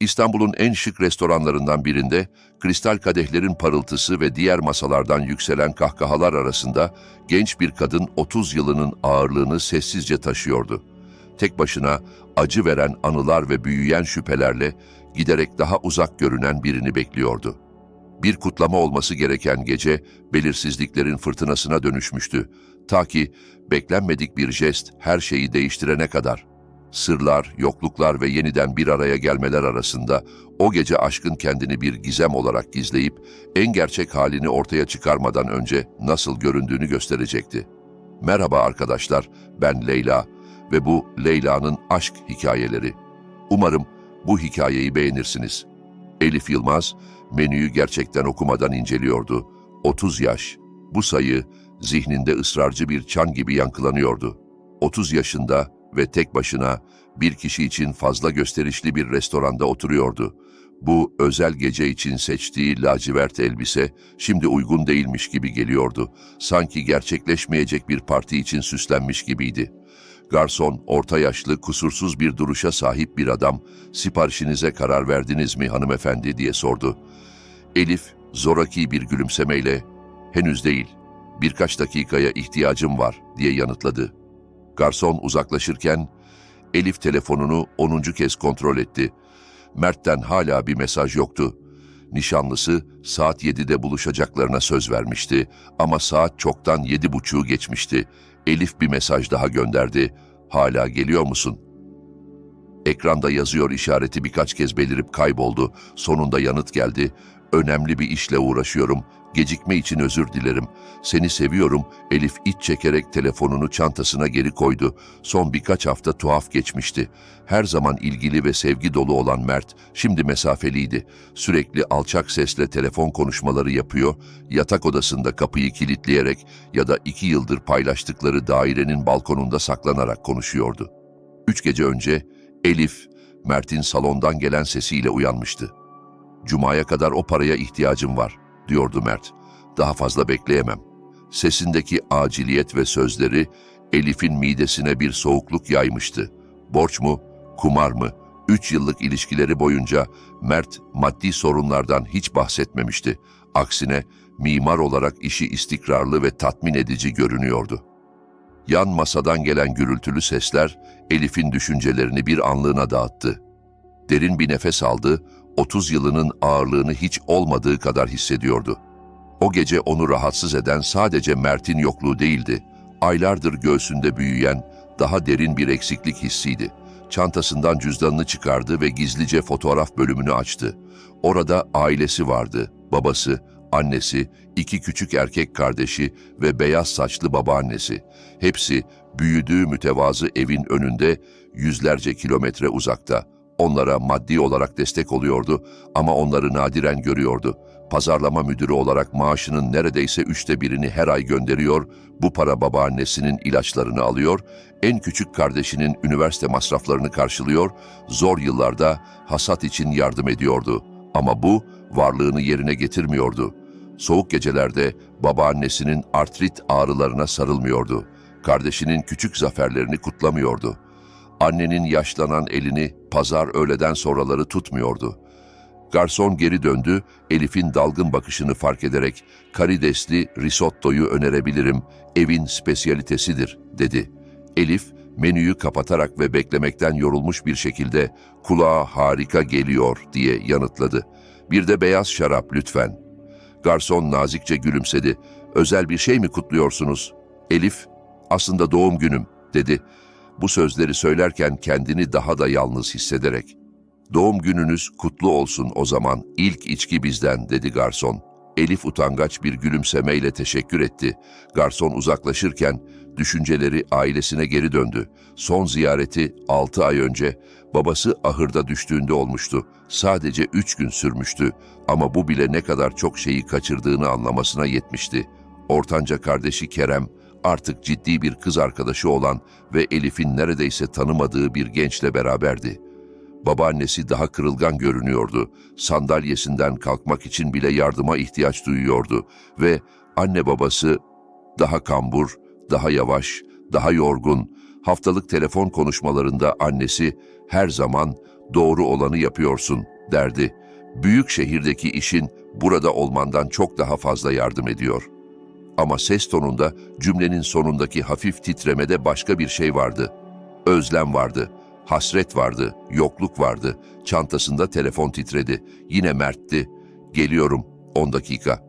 İstanbul'un en şık restoranlarından birinde kristal kadehlerin parıltısı ve diğer masalardan yükselen kahkahalar arasında genç bir kadın 30 yılının ağırlığını sessizce taşıyordu. Tek başına acı veren anılar ve büyüyen şüphelerle giderek daha uzak görünen birini bekliyordu. Bir kutlama olması gereken gece belirsizliklerin fırtınasına dönüşmüştü. Ta ki beklenmedik bir jest her şeyi değiştirene kadar. Sırlar, yokluklar ve yeniden bir araya gelmeler arasında o gece aşkın kendini bir gizem olarak gizleyip en gerçek halini ortaya çıkarmadan önce nasıl göründüğünü gösterecekti. Merhaba arkadaşlar, ben Leyla ve bu Leyla'nın aşk hikayeleri. Umarım bu hikayeyi beğenirsiniz. Elif Yılmaz menüyü gerçekten okumadan inceliyordu. 30 yaş. Bu sayı zihninde ısrarcı bir çan gibi yankılanıyordu. 30 yaşında ve tek başına bir kişi için fazla gösterişli bir restoranda oturuyordu. Bu özel gece için seçtiği lacivert elbise şimdi uygun değilmiş gibi geliyordu. Sanki gerçekleşmeyecek bir parti için süslenmiş gibiydi. Garson, orta yaşlı, kusursuz bir duruşa sahip bir adam, siparişinize karar verdiniz mi hanımefendi diye sordu. Elif, zoraki bir gülümsemeyle, henüz değil, birkaç dakikaya ihtiyacım var diye yanıtladı. Garson uzaklaşırken, Elif telefonunu onuncu kez kontrol etti. Mert'ten hala bir mesaj yoktu. Nişanlısı saat 7'de buluşacaklarına söz vermişti ama saat çoktan yedi buçuğu geçmişti. Elif bir mesaj daha gönderdi. Hala geliyor musun? Ekranda yazıyor işareti birkaç kez belirip kayboldu. Sonunda yanıt geldi. Önemli bir işle uğraşıyorum. Gecikme için özür dilerim. Seni seviyorum. Elif iç çekerek telefonunu çantasına geri koydu. Son birkaç hafta tuhaf geçmişti. Her zaman ilgili ve sevgi dolu olan Mert şimdi mesafeliydi. Sürekli alçak sesle telefon konuşmaları yapıyor, yatak odasında kapıyı kilitleyerek ya da iki yıldır paylaştıkları dairenin balkonunda saklanarak konuşuyordu. Üç gece önce Elif, Mert'in salondan gelen sesiyle uyanmıştı. Cuma'ya kadar o paraya ihtiyacım var, diyordu Mert. Daha fazla bekleyemem. Sesindeki aciliyet ve sözleri Elif'in midesine bir soğukluk yaymıştı. Borç mu, kumar mı? Üç yıllık ilişkileri boyunca Mert maddi sorunlardan hiç bahsetmemişti. Aksine mimar olarak işi istikrarlı ve tatmin edici görünüyordu. Yan masadan gelen gürültülü sesler Elif'in düşüncelerini bir anlığına dağıttı. Derin bir nefes aldı, 30 yılının ağırlığını hiç olmadığı kadar hissediyordu. O gece onu rahatsız eden sadece Mert'in yokluğu değildi. Aylardır göğsünde büyüyen, daha derin bir eksiklik hissiydi. Çantasından cüzdanını çıkardı ve gizlice fotoğraf bölümünü açtı. Orada ailesi vardı, babası, annesi, iki küçük erkek kardeşi ve beyaz saçlı babaannesi. Hepsi büyüdüğü mütevazı evin önünde yüzlerce kilometre uzakta. Onlara maddi olarak destek oluyordu ama onları nadiren görüyordu. Pazarlama müdürü olarak maaşının neredeyse üçte birini her ay gönderiyor, bu para babaannesinin ilaçlarını alıyor, en küçük kardeşinin üniversite masraflarını karşılıyor, zor yıllarda hasat için yardım ediyordu. Ama bu varlığını yerine getirmiyordu. Soğuk gecelerde babaannesinin artrit ağrılarına sarılmıyordu. Kardeşinin küçük zaferlerini kutlamıyordu. Annenin yaşlanan elini pazar öğleden sonraları tutmuyordu. Garson geri döndü, Elif'in dalgın bakışını fark ederek karidesli risottoyu önerebilirim, evin spesiyalitesidir, dedi. Elif, menüyü kapatarak ve beklemekten yorulmuş bir şekilde kulağa harika geliyor diye yanıtladı. Bir de beyaz şarap lütfen. Garson nazikçe gülümsedi. Özel bir şey mi kutluyorsunuz? Elif, aslında doğum günüm, dedi. Bu sözleri söylerken kendini daha da yalnız hissederek. Doğum gününüz kutlu olsun o zaman, ilk içki bizden, dedi garson. Elif utangaç bir gülümsemeyle teşekkür etti. Garson uzaklaşırken düşünceleri ailesine geri döndü. Son ziyareti altı ay önce babası ahırda düştüğünde olmuştu. Sadece üç gün sürmüştü ama bu bile ne kadar çok şeyi kaçırdığını anlamasına yetmişti. Ortanca kardeşi Kerem artık ciddi bir kız arkadaşı olan ve Elif'in neredeyse tanımadığı bir gençle beraberdi. Babaannesi daha kırılgan görünüyordu. Sandalyesinden kalkmak için bile yardıma ihtiyaç duyuyordu ve anne babası daha kambur, daha yavaş, daha yorgun. Haftalık telefon konuşmalarında annesi her zaman doğru olanı yapıyorsun derdi. Büyük şehirdeki işin burada olmandan çok daha fazla yardım ediyor. Ama ses tonunda cümlenin sonundaki hafif titremede başka bir şey vardı. Özlem vardı, hasret vardı, yokluk vardı. Çantasında telefon titredi. Yine Mert'ti. Geliyorum, 10 dakika.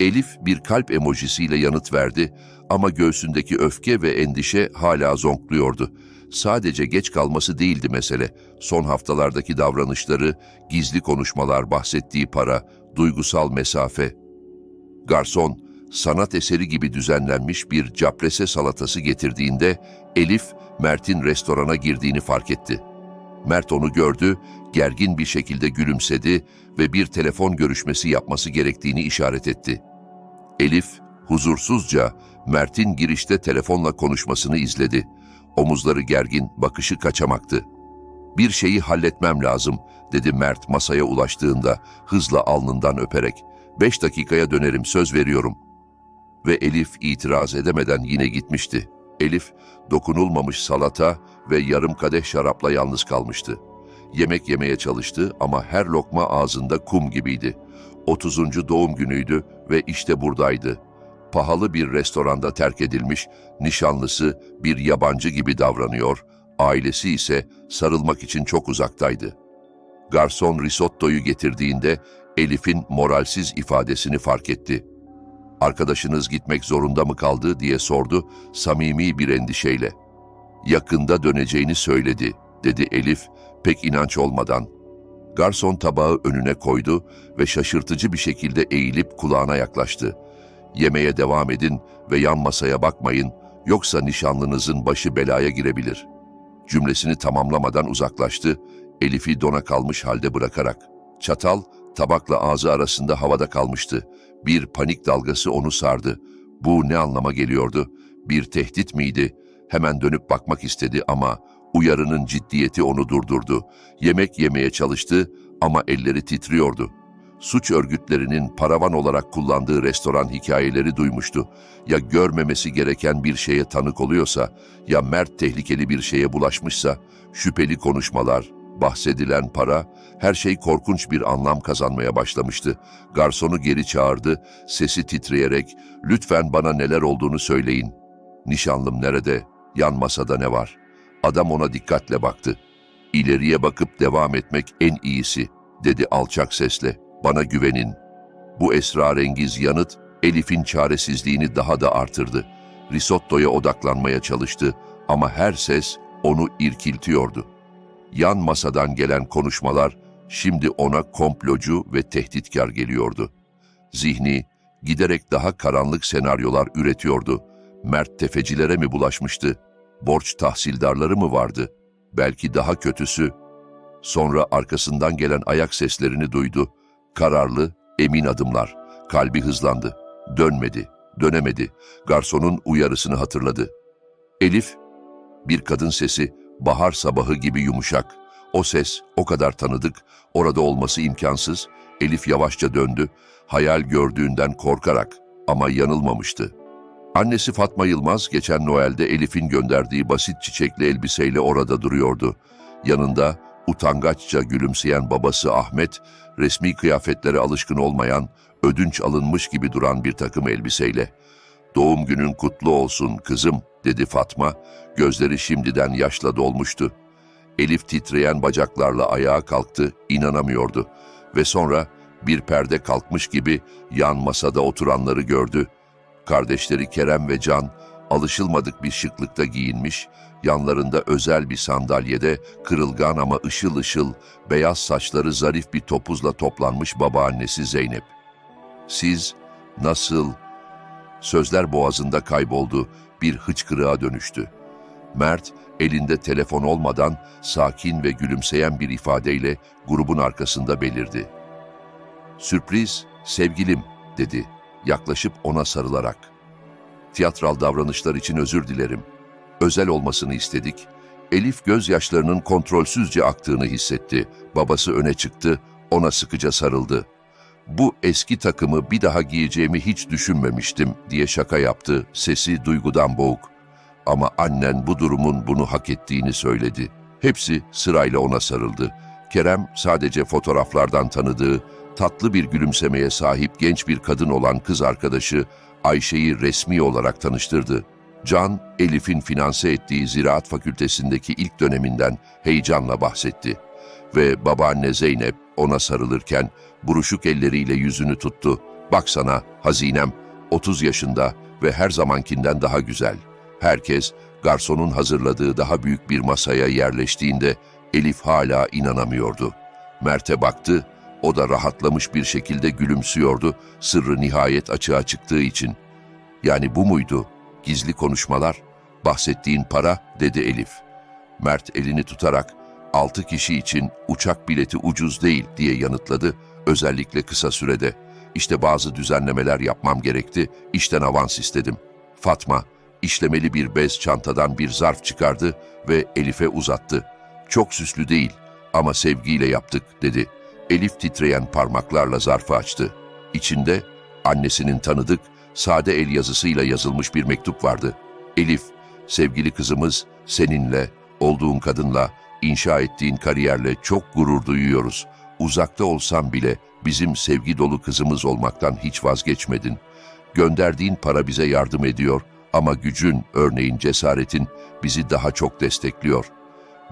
Elif bir kalp emojisiyle yanıt verdi ama göğsündeki öfke ve endişe hala zonkluyordu. Sadece geç kalması değildi mesele. Son haftalardaki davranışları, gizli konuşmalar, bahsettiği para, duygusal mesafe. Garson, sanat eseri gibi düzenlenmiş bir caprese salatası getirdiğinde Elif, Mert'in restorana girdiğini fark etti. Mert onu gördü, gergin bir şekilde gülümsedi ve bir telefon görüşmesi yapması gerektiğini işaret etti. Elif, huzursuzca Mert'in girişte telefonla konuşmasını izledi. Omuzları gergin, bakışı kaçamaktı. Bir şeyi halletmem lazım, dedi Mert masaya ulaştığında hızla alnından öperek. Beş dakikaya dönerim, söz veriyorum. Ve Elif itiraz edemeden yine gitmişti. Elif, dokunulmamış salata ve yarım kadeh şarapla yalnız kalmıştı. Yemek yemeye çalıştı ama her lokma ağzında kum gibiydi. 30. doğum günüydü ve işte buradaydı. Pahalı bir restoranda terk edilmiş, nişanlısı bir yabancı gibi davranıyor, ailesi ise sarılmak için çok uzaktaydı. Garson risottoyu getirdiğinde Elif'in moralsiz ifadesini fark etti. Arkadaşınız gitmek zorunda mı kaldı diye sordu samimi bir endişeyle. Yakında döneceğini söyledi, dedi Elif pek inanç olmadan. Garson tabağı önüne koydu ve şaşırtıcı bir şekilde eğilip kulağına yaklaştı. Yemeğe devam edin ve yan masaya bakmayın, yoksa nişanlınızın başı belaya girebilir. Cümlesini tamamlamadan uzaklaştı, Elif'i dona kalmış halde bırakarak. Çatal, tabakla ağzı arasında havada kalmıştı. Bir panik dalgası onu sardı. Bu ne anlama geliyordu? Bir tehdit miydi? Hemen dönüp bakmak istedi ama uyarının ciddiyeti onu durdurdu. Yemek yemeye çalıştı ama elleri titriyordu. Suç örgütlerinin paravan olarak kullandığı restoran hikayeleri duymuştu. Ya görmemesi gereken bir şeye tanık oluyorsa, ya Mert tehlikeli bir şeye bulaşmışsa, şüpheli konuşmalar, bahsedilen para, her şey korkunç bir anlam kazanmaya başlamıştı. Garsonu geri çağırdı, sesi titreyerek, ''Lütfen bana neler olduğunu söyleyin. Nişanlım nerede? Yan masada ne var?'' Adam ona dikkatle baktı. ''İleriye bakıp devam etmek en iyisi.'' dedi alçak sesle. ''Bana güvenin.'' Bu esrarengiz yanıt, Elif'in çaresizliğini daha da artırdı. Risottoya odaklanmaya çalıştı ama her ses onu irkiltiyordu. Yan masadan gelen konuşmalar şimdi ona komplocu ve tehditkar geliyordu. Zihni giderek daha karanlık senaryolar üretiyordu. Mert tefecilere mi bulaşmıştı? Borç tahsildarları mı vardı? Belki daha kötüsü. Sonra arkasından gelen ayak seslerini duydu. Kararlı, emin adımlar. Kalbi hızlandı. Dönmedi, dönemedi. Garsonun uyarısını hatırladı. Elif, bir kadın sesi, bahar sabahı gibi yumuşak. O ses o kadar tanıdık, orada olması imkansız. Elif yavaşça döndü, hayal gördüğünden korkarak ama yanılmamıştı. Annesi Fatma Yılmaz geçen Noel'de Elif'in gönderdiği basit çiçekli elbiseyle orada duruyordu. Yanında utangaçça gülümseyen babası Ahmet, resmi kıyafetlere alışkın olmayan, ödünç alınmış gibi duran bir takım elbiseyle. ''Doğum günün kutlu olsun kızım.'' dedi Fatma, gözleri şimdiden yaşla dolmuştu. Elif titreyen bacaklarla ayağa kalktı, inanamıyordu. Ve sonra bir perde kalkmış gibi yan masada oturanları gördü. Kardeşleri Kerem ve Can alışılmadık bir şıklıkta giyinmiş, yanlarında özel bir sandalyede kırılgan ama ışıl ışıl, beyaz saçları zarif bir topuzla toplanmış babaannesi Zeynep. Siz nasıl... Sözler boğazında kayboldu, bir hıçkırığa dönüştü. Mert, elinde telefon olmadan sakin ve gülümseyen bir ifadeyle grubun arkasında belirdi. Sürpriz, sevgilim, dedi, yaklaşıp ona sarılarak. Tiyatral davranışlar için özür dilerim. Özel olmasını istedik. Elif gözyaşlarının kontrolsüzce aktığını hissetti. Babası öne çıktı, ona sıkıca sarıldı. Bu eski takımı bir daha giyeceğimi hiç düşünmemiştim diye şaka yaptı, sesi duygudan boğuk. Ama annen bu durumun bunu hak ettiğini söyledi. Hepsi sırayla ona sarıldı. Kerem sadece fotoğraflardan tanıdığı, tatlı bir gülümsemeye sahip genç bir kadın olan kız arkadaşı Ayşe'yi resmi olarak tanıştırdı. Can, Elif'in finanse ettiği Ziraat Fakültesindeki ilk döneminden heyecanla bahsetti. Ve babaanne Zeynep ona sarılırken buruşuk elleriyle yüzünü tuttu. Baksana hazinem, 30 yaşında ve her zamankinden daha güzel. Herkes garsonun hazırladığı daha büyük bir masaya yerleştiğinde Elif hala inanamıyordu. Mert'e baktı, o da rahatlamış bir şekilde gülümsüyordu, sırrı nihayet açığa çıktığı için. Yani bu muydu? Gizli konuşmalar, bahsettiğin para, dedi Elif. Mert elini tutarak, altı kişi için uçak bileti ucuz değil diye yanıtladı, özellikle kısa sürede. İşte bazı düzenlemeler yapmam gerekti, işten avans istedim. Fatma, işlemeli bir bez çantadan bir zarf çıkardı ve Elif'e uzattı. Çok süslü değil ama sevgiyle yaptık dedi. Elif titreyen parmaklarla zarfı açtı. İçinde annesinin tanıdık, sade el yazısıyla yazılmış bir mektup vardı. Elif, sevgili kızımız seninle, olduğun kadınla, inşa ettiğin kariyerle çok gurur duyuyoruz. Uzakta olsam bile bizim sevgi dolu kızımız olmaktan hiç vazgeçmedin. Gönderdiğin para bize yardım ediyor ama gücün, örneğin cesaretin bizi daha çok destekliyor.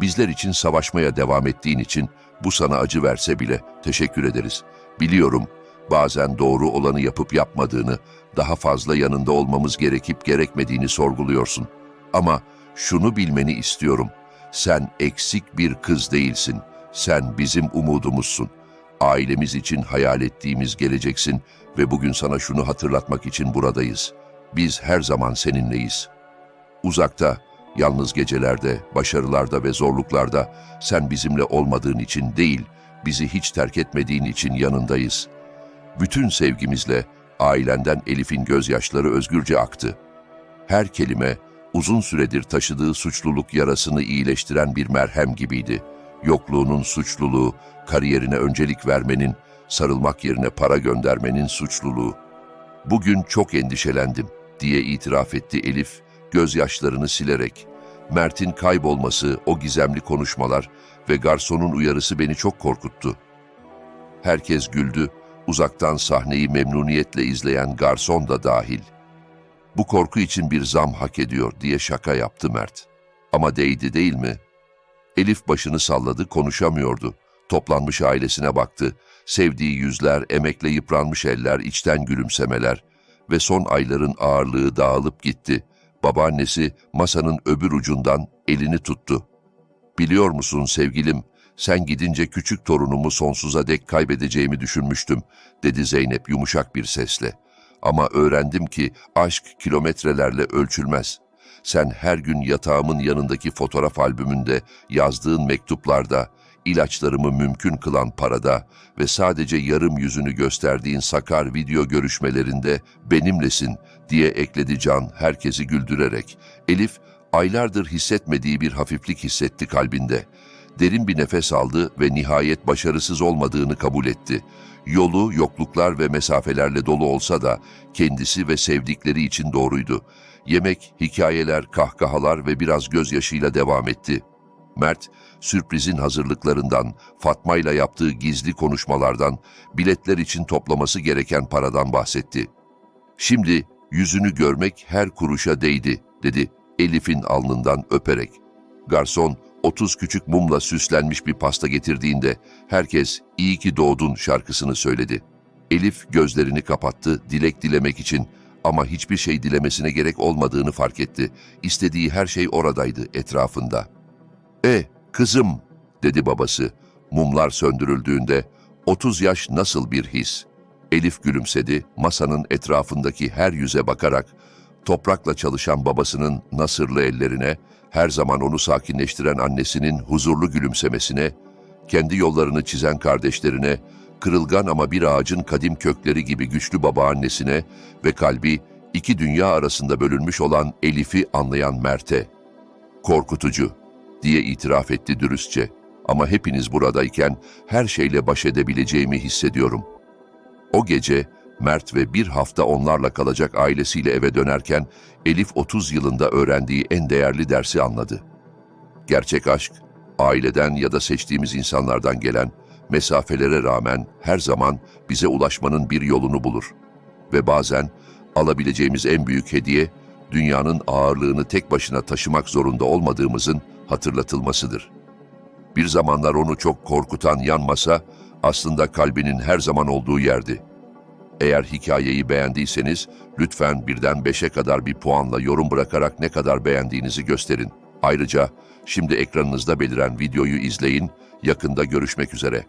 Bizler için savaşmaya devam ettiğin için bu sana acı verse bile teşekkür ederiz. Biliyorum bazen doğru olanı yapıp yapmadığını, daha fazla yanında olmamız gerekip gerekmediğini sorguluyorsun. Ama şunu bilmeni istiyorum. Sen eksik bir kız değilsin. Sen bizim umudumuzsun. Ailemiz için hayal ettiğimiz geleceksin ve bugün sana şunu hatırlatmak için buradayız. Biz her zaman seninleyiz. Uzakta, yalnız gecelerde, başarılarda ve zorluklarda sen bizimle olmadığın için değil, bizi hiç terk etmediğin için yanındayız. Bütün sevgimizle ailenden Elif'in gözyaşları özgürce aktı. Her kelime uzun süredir taşıdığı suçluluk yarasını iyileştiren bir merhem gibiydi. Yokluğunun suçluluğu, kariyerine öncelik vermenin, sarılmak yerine para göndermenin suçluluğu. Bugün çok endişelendim diye itiraf etti Elif, gözyaşlarını silerek. Mert'in kaybolması, o gizemli konuşmalar ve garsonun uyarısı beni çok korkuttu. Herkes güldü, uzaktan sahneyi memnuniyetle izleyen garson da dahil. Bu korku için bir zam hak ediyor diye şaka yaptı Mert. Ama değdi değil mi? Elif başını salladı, konuşamıyordu. Toplanmış ailesine baktı. Sevdiği yüzler, emekle yıpranmış eller, içten gülümsemeler ve son ayların ağırlığı dağılıp gitti. Babaannesi masanın öbür ucundan elini tuttu. Biliyor musun sevgilim, sen gidince küçük torunumu sonsuza dek kaybedeceğimi düşünmüştüm, dedi Zeynep yumuşak bir sesle. Ama öğrendim ki aşk kilometrelerle ölçülmez. Sen her gün yatağımın yanındaki fotoğraf albümünde, yazdığın mektuplarda, ilaçlarımı mümkün kılan parada ve sadece yarım yüzünü gösterdiğin sakar video görüşmelerinde benimlesin diye ekledi Can herkesi güldürerek. Elif aylardır hissetmediği bir hafiflik hissetti kalbinde. Derin bir nefes aldı ve nihayet başarısız olmadığını kabul etti. Yolu yokluklar ve mesafelerle dolu olsa da kendisi ve sevdikleri için doğruydu. Yemek, hikayeler, kahkahalar ve biraz gözyaşıyla devam etti. Mert, sürprizin hazırlıklarından, Fatma ile yaptığı gizli konuşmalardan, biletler için toplaması gereken paradan bahsetti. Şimdi yüzünü görmek her kuruşa değdi, dedi Elif'in alnından öperek. Garson, 30 küçük mumla süslenmiş bir pasta getirdiğinde herkes iyi ki doğdun şarkısını söyledi. Elif gözlerini kapattı dilek dilemek için ama hiçbir şey dilemesine gerek olmadığını fark etti. İstediği her şey oradaydı etrafında. E kızım dedi babası. Mumlar söndürüldüğünde 30 yaş nasıl bir his? Elif gülümsedi, masanın etrafındaki her yüze bakarak toprakla çalışan babasının nasırlı ellerine, her zaman onu sakinleştiren annesinin huzurlu gülümsemesine, kendi yollarını çizen kardeşlerine, kırılgan ama bir ağacın kadim kökleri gibi güçlü babaannesine ve kalbi iki dünya arasında bölünmüş olan Elif'i anlayan Mert'e. Korkutucu diye itiraf etti dürüstçe. Ama hepiniz buradayken her şeyle baş edebileceğimi hissediyorum. O gece Mert ve bir hafta onlarla kalacak ailesiyle eve dönerken Elif 30 yılında öğrendiği en değerli dersi anladı. Gerçek aşk aileden ya da seçtiğimiz insanlardan gelen mesafelere rağmen her zaman bize ulaşmanın bir yolunu bulur. Ve bazen alabileceğimiz en büyük hediye, dünyanın ağırlığını tek başına taşımak zorunda olmadığımızın hatırlatılmasıdır. Bir zamanlar onu çok korkutan yan masa, aslında kalbinin her zaman olduğu yerdi. Eğer hikayeyi beğendiyseniz, lütfen birden beşe kadar bir puanla yorum bırakarak ne kadar beğendiğinizi gösterin. Ayrıca şimdi ekranınızda beliren videoyu izleyin, yakında görüşmek üzere.